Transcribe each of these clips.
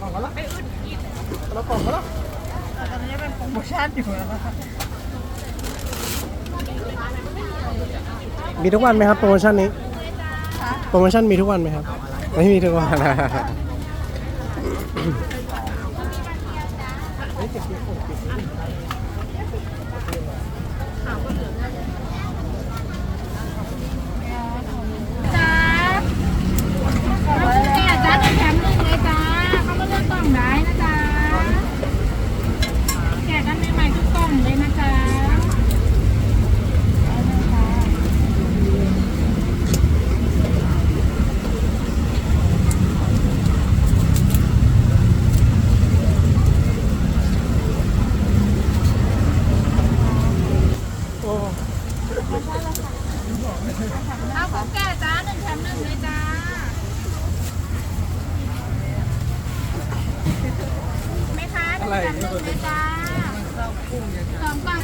กล่องก็ละละกล่องก็ละตอนนี้เป็นโปรโมชั่นอยู่นะคะมีทุกวันไหมครับโปรโมชั่นนี้ โปรโมชั่นมีทุกวันไหมครับ ไม่มีทุกวันจ้าแล้วคุณแก่จ้าจะแถมหนึ่งเลยจ้า เข้ามาเลือกกล่องได้นะจ๊ะแกะกันใหม่ๆทุกกล่องเลยนะจ๊ะได้เลยค่ะ โอ้ เอาของแก่จ้าหนึ่งแถมหนึ่งเลยจ้าไหมคะหนึ่งแถมหนึ่งเลยจ้าสองกล่อง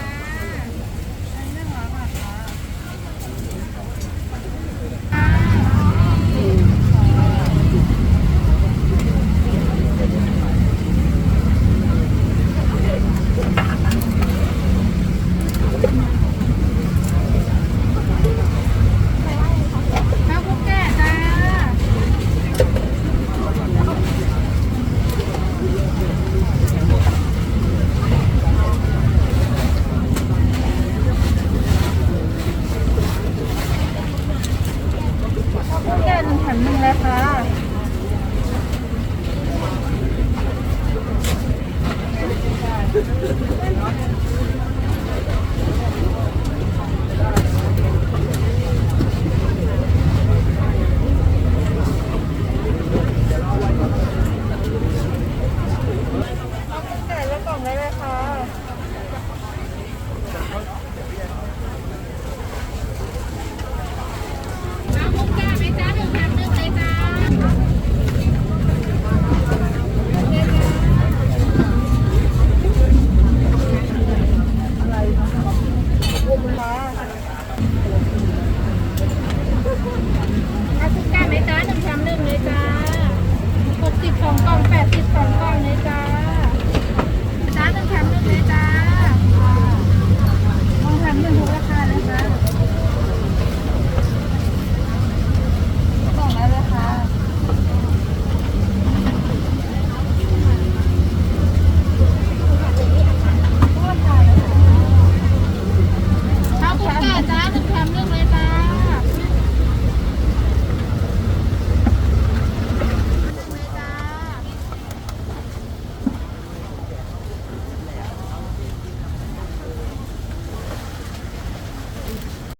ข้าวคุกแก่จ้า แก้หนึ่งแถมหนึ่ง เลยค่ะ